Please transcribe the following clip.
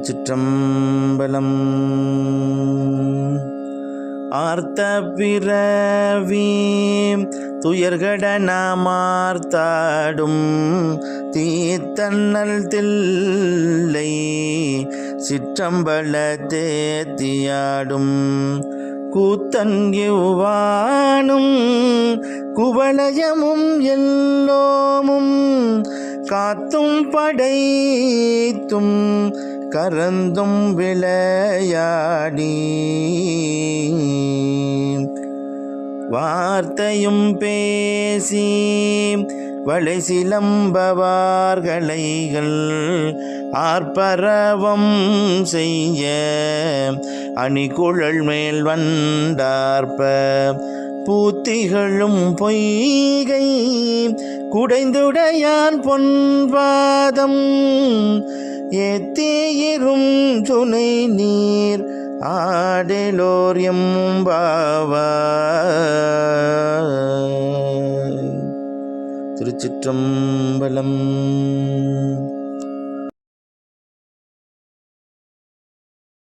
திருச்சிற்றம்பலம். ஆர்த்த பிறவி துயர்கட நாமார்த்தாடும் தீத்தன்னல் தில்லை சிற்றம்பல தேத்தியாடும் கூத்தன்கிவானும் குவலயமும் எல்லோமும் காத்தும் படைத்தும் கரந்தும் விளையாடி வார்த்தையும் பேசி வளை சிலம்பவார்களைகள் ஆர்ப்பரவம் செய்ய. அணிகுழல் மேல் வந்தார்ப்ப பூத்திகளும் பொய்கை குடைந்துடையான் பொன்பாதம் ஏத்தேயிரும் துணை நீர் ஆடலோர் எம்பாவாய் திருச்சிற்றம்பலம்